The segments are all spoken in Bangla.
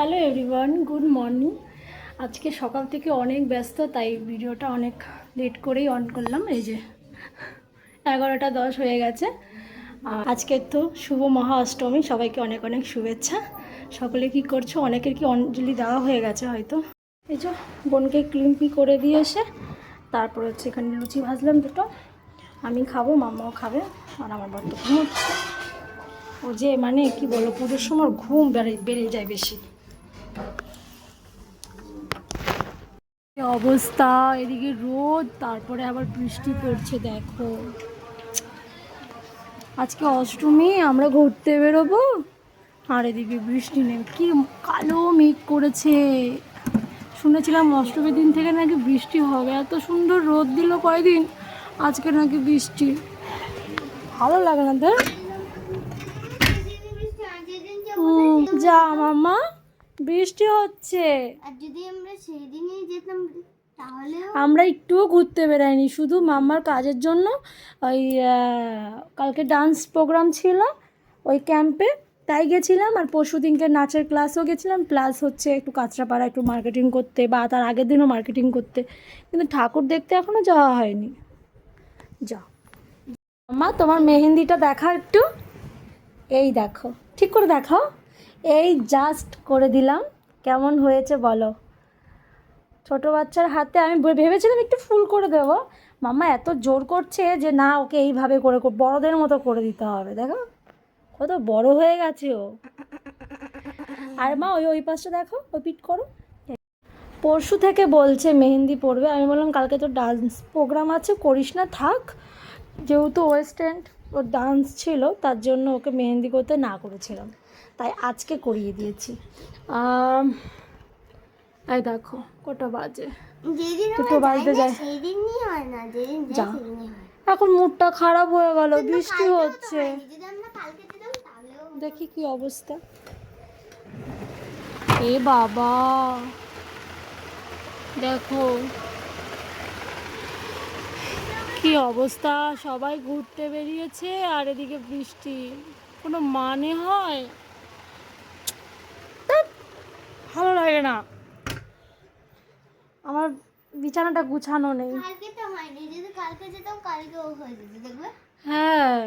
Hello everyone, good morning. আজকে সকাল থেকে অনেক ব্যস্ত, তাই ভিডিওটা অনেক লেট করেই অন করলাম। এই যে এগারোটা দশ হয়ে গেছে। আজকে তো শুভ মহা অষ্টমী সবাইকে অনেক অনেক শুভেচ্ছা। সকলে কি করছ? অনেকের কি অঞ্জলি দেওয়া হয়ে গেছে হয়তো? এই যে বোনকে ক্লিম্পি করে দিয়ে এসে, তারপর হচ্ছে এখানে লুচি ভাজলাম দুটো। আমি খাব মামাও খাবে, আর আমার ঘুমোচ্ছে। ও যে মানে কি বলো পুজোর সময় ঘুম বেড়ে বেড়ে যায় বেশি। অবস্থা এদিকে রোদ তারপরে আবার বৃষ্টি পড়ছে দেখো। আজকে অষ্টমী আমরা ঘুরতে বেরোবো। আর এদিকে বৃষ্টি নেই কি কালো মেঘ করেছে। শুনেছিলাম অষ্টমীর দিন থেকে নাকি বৃষ্টি হবে এত সুন্দর রোদ দিল কয়দিন আজকে নাকি বৃষ্টি। ভালো লাগে না হুম, যা মামা বৃষ্টি হচ্ছে। আর যদি আমরা সেই দিনই যেতাম তাহলে আমরা একটুও ঘুরতে বেরাইনি শুধু মাম্মার কাজের জন্য ওই কালকে ডান্স প্রোগ্রাম ছিল ওই ক্যাম্পে তাই গেছিলাম। আর পরশু দিনকে নাচের ক্লাসও গেছিলাম। প্লাস হচ্ছে একটু কাঁচরাপাড়া একটু মার্কেটিং করতে বা তার আগের দিনও মার্কেটিং করতে। কিন্তু ঠাকুর দেখতে এখনও যাওয়া হয়নি। যা মাম্মা তোমার মেহেন্দিটা দেখা একটু। এই দেখো। ঠিক করে দেখাও। এই জাস্ট করে দিলাম। কেমন হয়েছে বলো? ছোট বাচ্চার হাতে আমি ভেবেছিলাম একটু ফুল করে দেবো। মাম্মা এত জোর করছে যে না, ওকে এইভাবে করে বড়দের মতো করে দিতে হবে, দেখো। কত বড় হয়ে গেছে ও। আর মা, ওই ওই পাশটা দেখো ওই পিট করো। পরশু থেকে বলছে মেহেন্দি পড়বে আমি বললাম, কালকে তো ডান্স প্রোগ্রাম আছে, করিস না, থাক। যেহেতু ওয়েস্ট এন্ড ওর ডান্স ছিল তার জন্য ওকে মেহেন্দি করতে না করেছিলাম। তাই আজকে করিয়ে দিয়েছি। এই দেখো কটা বাজে। দুটো বাজতে যায়। যা। এখন মুডটা খারাপ হয়ে গেল বৃষ্টি হচ্ছে। দেখি কি অবস্থা। এ বাবা। দেখো কি অবস্থা? সবাই ঘুরতে বেরিয়েছে আর এদিকে বৃষ্টি। কোনো মানে হয়? ভালো লাগে না। আমার বিছানাটা গুছানো নেই। কালকে তো হয়নি যদি কালকে যেতাম কালকেও হয়ে যেত দেখবে? হ্যাঁ।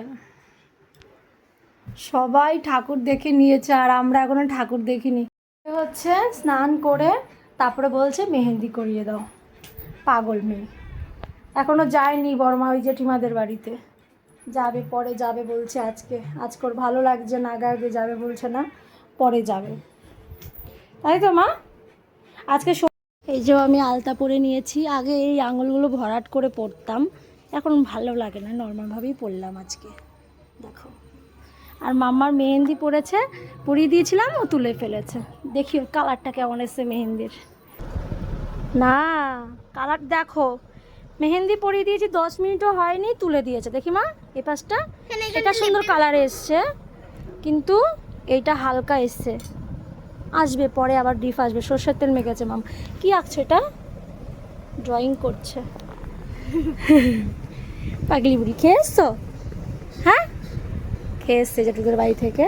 সবাই ঠাকুর দেখে নিয়েছে আর আমরা এখনও ঠাকুর দেখিনি। হচ্ছে স্নান করে তারপরে বলছে মেহেন্দি করিয়ে দাও পাগল মেয়ে। এখনও যায়নি বর্মা ওই জেঠিমাদের বাড়িতে। যাবে, পরে যাবে বলছে আজকে। আজকে ওর ভালো লাগছে না, আগে যাবে বলছে না, পরে যাবে। তাই তো মা? আজকে এই যে আমি আলতা পরে নিয়েছি, আগে এই আঙুলগুলো ভরাট করে পরতাম। এখন ভালো লাগে না নর্মালভাবেই পরলাম আজকে। দেখো। আর মাম্মার মেহেন্দি পরেছে, পরিয়ে দিয়েছিলাম, ও তুলে ফেলেছে। দেখি কালারটা কেমন এসছে মেহেন্দির। না কালার দেখো। মেহেন্দি পরিয়ে দিয়েছি দশ মিনিটও হয়নি তুলে দিয়েছে। দেখি মা এই পাশটা। এটা সুন্দর কালার এসছে কিন্তু এইটা হালকা এসছে। আসবে পরে আবার ডিপ আসবে সর্ষের তেল মেখেছে মাম। কি আঁকছে এটা? ড্রয়িং করছে। পাগলি বুড়ি খেয়ে এসছো হ্যাঁ? খেয়ে এসছে যেটুকুর বাড়ি থেকে।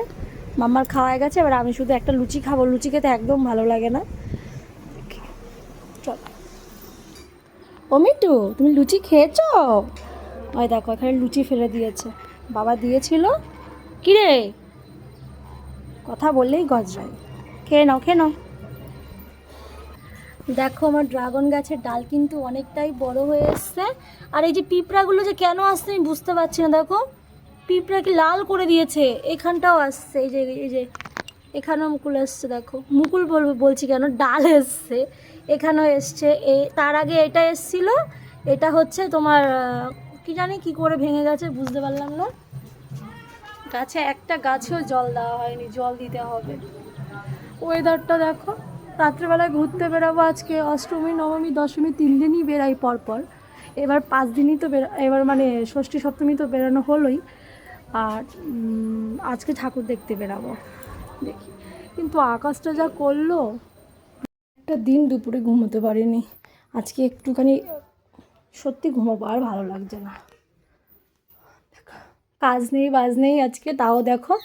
মাম্মার খাওয়া গেছে এবার আমি শুধু একটা লুচি খাব। লুচি খেতে একদম ভালো লাগে না। ও মিটু তুমি লুচি খেয়েছো? ওই দেখো, এখানে লুচি ফেলে দিয়েছে। বাবা দিয়েছিল। কিরে? কথা বললেই গজরায়। খেয়ে নাও খেয়ে নাও। দেখো, আমার ড্রাগন গাছের ডাল কিন্তু অনেকটাই বড় হয়ে এসছে। আর এই যে পিঁপড়াগুলো যে কেন আসছে আমি বুঝতে পারছি না, দেখো। পিঁপড়া কি লাল করে দিয়েছে। এখানটাও আসছে, এই যে এই যে। এখানেও মুকুল এসছে, দেখো। মুকুল বলব বলছি কেন? ডাল এসছে। এখানেও এসছে। এ, তার আগে এটা এসছিল। এটা হচ্ছে তোমার কি জানি কি করে ভেঙে গেছে বুঝতে পারলাম না। গাছে একটা গাছেও জল দেওয়া হয়নি, জল দিতে হবে। ওয়েদারটা দেখো, রাত্রেবেলায় ঘুরতে বেরাবো আজকে। অষ্টমী, নবমী, দশমী তিন দিনই বেরাই পরপর। এবার পাঁচ দিনই তো বেরা এবার মানে ষষ্ঠী, সপ্তমী তো বেরানো হলোই। আর আজকে ঠাকুর দেখতে বেরাবো দেখি। কিন্তু আকাশটা যা করল, একটা দিন দুপুরে ঘুমোতে পারিনি। আজকে একটুখানি সত্যি ঘুমোবো, আর ভালো লাগছে না। কাজ নেই, বাজ নেই আজকে, তাও দেখো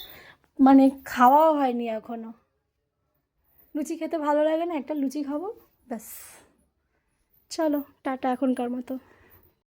মানে খাওয়াও হয়নি এখনও। লুচি খেতে ভালো লাগে না, একটা লুচি খাব, ব্যাস। চলো, টাটা এখনকার মতো।